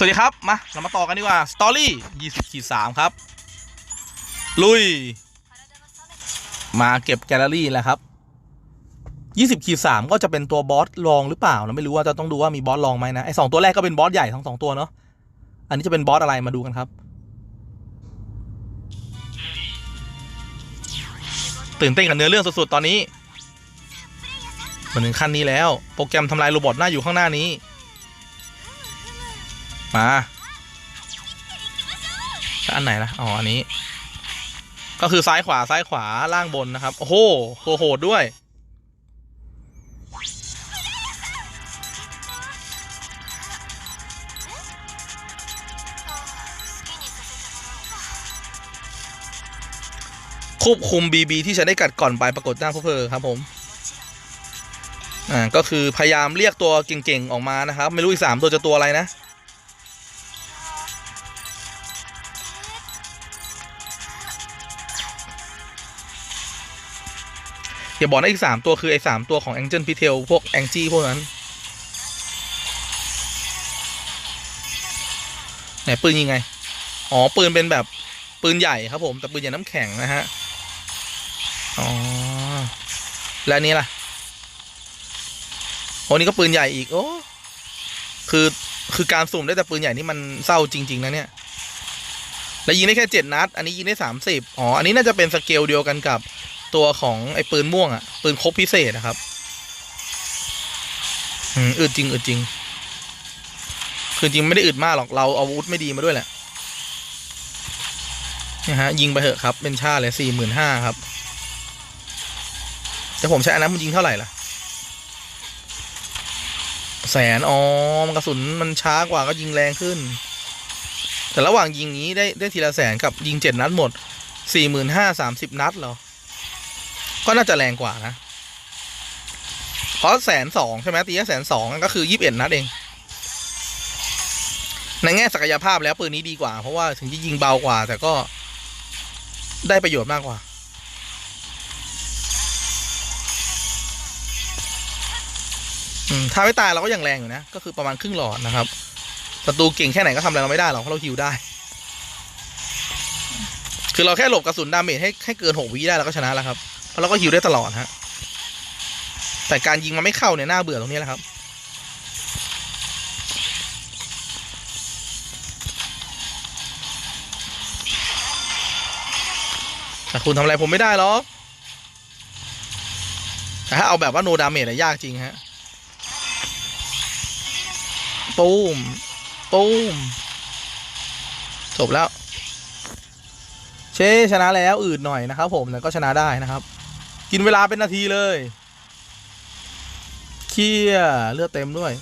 สวัสดีครับ มา เรามาต่อกันดีกว่าสตอรี่20ขีด3ครับ ลุย มาเก็บแกลเลอรี่แล้วครับ20ขีด3ก็จะเป็นตัวบอสรองหรือเปล่าเราไม่รู้ว่าจะต้องดูว่ามีบอสรองไหมนะไอสองตัวแรกก็เป็นบอสใหญ่ทั้งสองตัวเนาะอันนี้จะเป็นบอสอะไรมาดูกันครับ ตื่นเต้นกับเนื้อเรื่องสุดๆตอนนี้มาถึงขั้นนี้แล้ว โปรแกรมทำลายโรบอทหน้าอยู่ข้างหน้านี้ มาอันไหนล่ะ อ๋อ อันนี้ ก็คือซ้ายขวาซ้ายขวาล่างบนนะครับ โอ้โหตัวโหดด้วย ควบคุม BB ที่จะได้กัดก่อนไปปรากฏหน้าพวกเธอครับผม อ่า ก็คือพยายามเรียกตัวเก่งๆ ออกมานะครับ ไม่รู้อีกสามตัวจะตัวอะไรนะ อย่าบอกนะอีกสามตัวคือไอ้สามตัวของแองเจิลพิเทลพวกแองจี้พวกนั้นไหนปืนยิงไง อ๋อ ปืนเป็นแบบปืนใหญ่ครับผมแต่ปืนใหญ่น้ำแข็งนะฮะ อ๋อ แล้วนนี้ล่ะโอ้นี่ก็ปืนใหญ่อีก โอ้ คือคือการสุ่มได้แต่ปืนใหญ่นี่มันเศร้าจริง ๆ นะเนี่ย แล้วยิงได้แค่เจ็ดนัด อันนี้ยิงได้สามสิบอ๋อ อันนี้น่าจะเป็นสเกลเดียวกันกับ ตัวของไอ้ปืนม่วงอะปืนครบพิเศษนะครับ อืมอึดจริงอึดจริง คือจริงไม่ได้อึดมากหรอกเราเอาอาวุธไม่ดีมาด้วยแหละนะฮะยิงไปเถอะครับ เป็นชาเลยสี่หมื่นห้าครับ แต่ผมใช้อันนั้นมันยิงเท่าไหร่ล่ะ แสนอ๋อมันกระสุนมันช้ากว่าก็ยิงแรงขึ้น แต่ระหว่างยิงนี้ได้ได้ทีละแสนกับยิงเจ็ดนัดหมดสี่หมื่นห้าสามสิบนัดเหรอ ก็น่าจะแรงกว่านะ เพราะแสนสองใช่ไหมตีแค่แสนสองก็คือยี่สิบเอ็ดนัดเอง ในแง่ศักยภาพแล้วปืนนี้ดีกว่า เพราะว่าถึงจะยิงเบากว่า แต่ก็ได้ประโยชน์มากกว่าอืมถ้าไม่ตายเราก็ยังแรงอยู่นะ ก็คือประมาณครึ่งหลอดนะครับศัตรูเก่งแค่ไหนก็ทำอะไรเราไม่ได้หรอกเพราะเราฮิวได้ คือเราแค่หลบกระสุนดาเมจให้ให้เกินหกวิได้เราก็ชนะแล้วครับ เพราะเราก็ฮิวได้ตลอดฮะ แต่การยิงมันไม่เข้าเนี่ยน่าเบื่อตรงนี้แหละครับแต่คุณทำอะไรผมไม่ได้หรอกแต่ถ้าเอาแบบว่าโนดาเมจอะยากจริงฮะตูมตูมจบแล้ว เชชนะแล้วอืดหน่อยนะครับผมแต่ก็ชนะได้นะครับ กินเวลาเป็นนาทีเลยเคียเลือดเต็มด้วย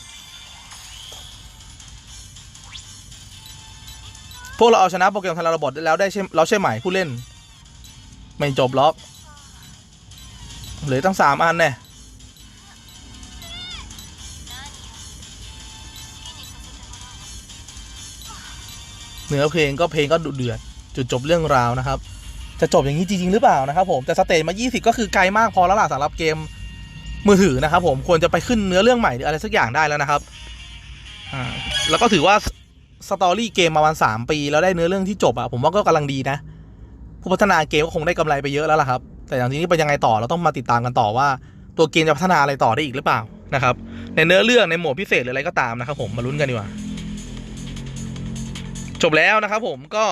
พวกเราเอาชนะโปรแกรมทาราบอทได้แล้วได้ใช่เราใช่ไหมผู้เล่น ไม่จบล็อกเหลือตั้งสามอันแน่เนื้อเพลงก็เพลงก็ดุเดือดจุดจบเรื่องราวนะครับ จะจบอย่างนี้จริง ๆ หรือเปล่านะครับผมแต่สเตจมา 20 ก็คือไกลมากพอแล้วล่ะสำหรับเกมมือถือนะครับผมควรจะไปขึ้นเนื้อเรื่องใหม่หรืออะไรสักอย่างได้แล้วนะครับอ่าแล้วก็ถือว่าสตอรี่เกมมาวันสามปีแล้วได้เนื้อเรื่องที่จบอะผมว่าก็กำลังดีนะ ผู้พัฒนาเกมก็คงได้กำไรไปเยอะแล้วล่ะครับ แต่อย่างนี้เป็นยังไงต่อเราต้องมาติดตามกันต่อว่า ตัวเกมจะพัฒนาอะไรต่อได้อีกหรือเปล่านะครับ ในเนื้อเรื่องในโหมดพิเศษหรืออะไรก็ตามนะครับ ผมมาลุ้นกันดีกว่า จบแล้วนะครับผมก็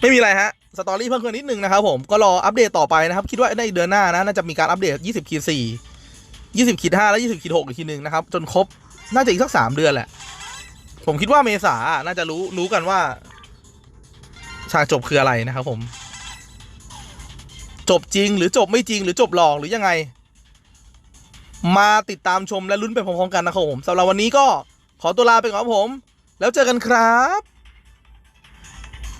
ไม่มีอะไรฮะสตอรี่เพิ่มขึ้นนิดนึงนะครับผมก็รออัปเดตต่อไปนะครับ คิดว่าในเดือนหน้านะน่าจะมีการอัปเดต 20ขีด4 20ขีด5และ20ขีด6อีกทีหนึ่งนะครับ จนครบน่าจะอีกสักสามเดือนแหละ ผมคิดว่าเมษาน่าจะรู้รู้กันว่า ฉากจบคืออะไรนะครับผม จบจริงหรือจบไม่จริงหรือจบหลอกหรือยังไง มาติดตามชมและลุ้นไปพร้อมๆกันนะครับผมสำหรับวันนี้ก็ขอตัวลาไปก่อนครับผม แล้วเจอกันครับ